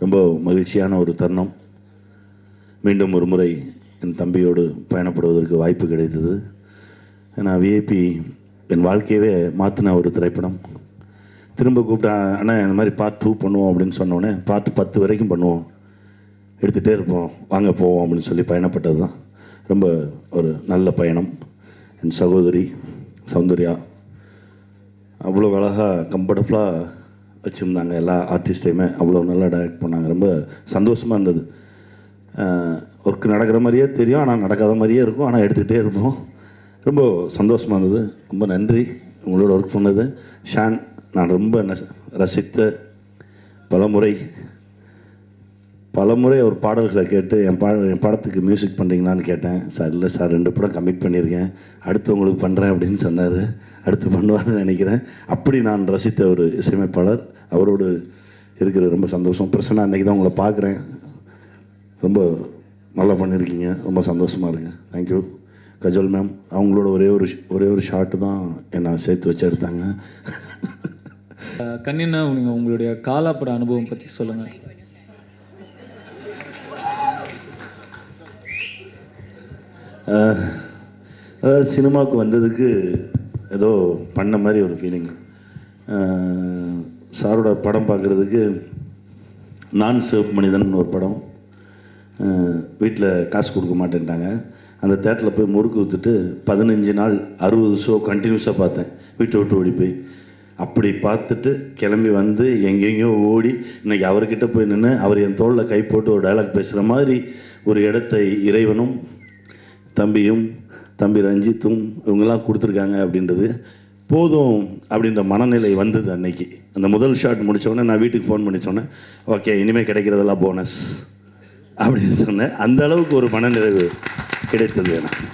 ரொம்ப மகிழ்ச்சியான ஒரு தருணம். மீண்டும் ஒரு முறை என் தம்பியோடு பயணப்படுவதற்கு வாய்ப்பு கிடைத்தது. நான் விஐபி என் வாழ்க்கையவே மாற்றின ஒரு திரைப்படம். திரும்ப கூப்பிட்டா அண்ணா இந்த மாதிரி பார்ட் டூ பண்ணுவோம் அப்படின்னு சொன்னோடனே பார்ட் பத்து வரைக்கும் பண்ணுவோம். எடுத்துகிட்டே இருப்போம். வாங்க போவோம் அப்படின்னு சொல்லி பயணப்பட்டது தான். ரொம்ப ஒரு நல்ல பயணம். என் சகோதரி சௌந்தர்யா அவ்வளோ அழகாக கம்ஃபர்டபுளாக வச்சுருந்தாங்க எல்லா ஆர்டிஸ்டையுமே அவ்வளோ நல்லா டைரக்ட் பண்ணாங்க. ரொம்ப சந்தோஷமாக இருந்தது. ஒர்க் நடக்கிற மாதிரியே தெரியும் ஆனால் நடக்காத மாதிரியே இருக்கும். ஆனால் எடுத்துகிட்டே இருப்போம். ரொம்ப சந்தோஷமாக இருந்தது. ரொம்ப நன்றி உங்களோட ஒர்க் பண்ணது. ஷான் நான் ரொம்ப ரசித்த பல முறை பலமுறை பலமுறை அவர் பாடல்களை கேட்டு என் பா என் படத்துக்கு மியூசிக் பண்ணுறீங்களான்னு கேட்டேன். சார் இல்லை சார் ரெண்டு படம் கமிட் பண்ணியிருக்கேன். அடுத்து உங்களுக்கு பண்ணுறேன் அப்படின்னு சொன்னார். அடுத்து பண்ணுவார்னு நினைக்கிறேன். அப்படி நான் ரசித்த ஒரு இசையமைப்பாளர். அவரோடு இருக்கிறது ரொம்ப சந்தோஷம். பிரச்சனை அன்றைக்கி தான் உங்களை பார்க்குறேன். ரொம்ப நல்லா பண்ணியிருக்கீங்க. ரொம்ப சந்தோஷமாக இருங்க தேங்க்யூ கஜல் மேம் அவங்களோட ஒரே ஒரு ஒரே ஒரு ஷாட்டு தான் என்னை சேர்த்து வச்சு எடுத்தாங்க. கண்ணின்னா நீங்கள் உங்களுடைய காலாப்பட அனுபவம் பற்றி சொல்லுங்கள் அதாவது சினிமாவுக்கு வந்ததுக்கு ஏதோ பண்ண மாதிரி ஒரு ஃபீலிங் சாரோட படம் பார்க்குறதுக்கு நான் சிவப்பு மனிதன் ஒரு படம். வீட்டில் காசு கொடுக்க மாட்டேன்ட்டாங்க. அந்த தேட்டரில் போய் முறுக்கு ஊற்றுட்டு பதினஞ்சு நாள் அறுபது ஷோ கண்டினியூஸாக பார்த்தேன். வீட்டை விட்டு ஓடி போய். அப்படி பார்த்துட்டு கிளம்பி வந்து எங்கெங்கேயோ ஓடி இன்னைக்கு அவர்கிட்ட போய் நின்று அவர் என் தோளில் கை போட்டு ஒரு டைலாக் பேசுகிற மாதிரி ஒரு இடத்தை இறைவனும் தம்பியும் தம்பி ரஞ்சித்தும் இவங்கெல்லாம் கொடுத்துருக்காங்க அப்படின்றது போதும் அப்படின்ற மனநிலை வந்தது அன்னைக்கு. அந்த முதல் ஷாட் முடித்தோடனே நான் வீட்டுக்கு ஃபோன் பண்ணி சொன்னேன். ஓகே இனிமேல் கிடைக்கிறதெல்லாம் போனஸ் அப்படின்னு சொன்னேன். அந்த அளவுக்கு ஒரு மனநிறைவு கிடைத்தது எனக்கு.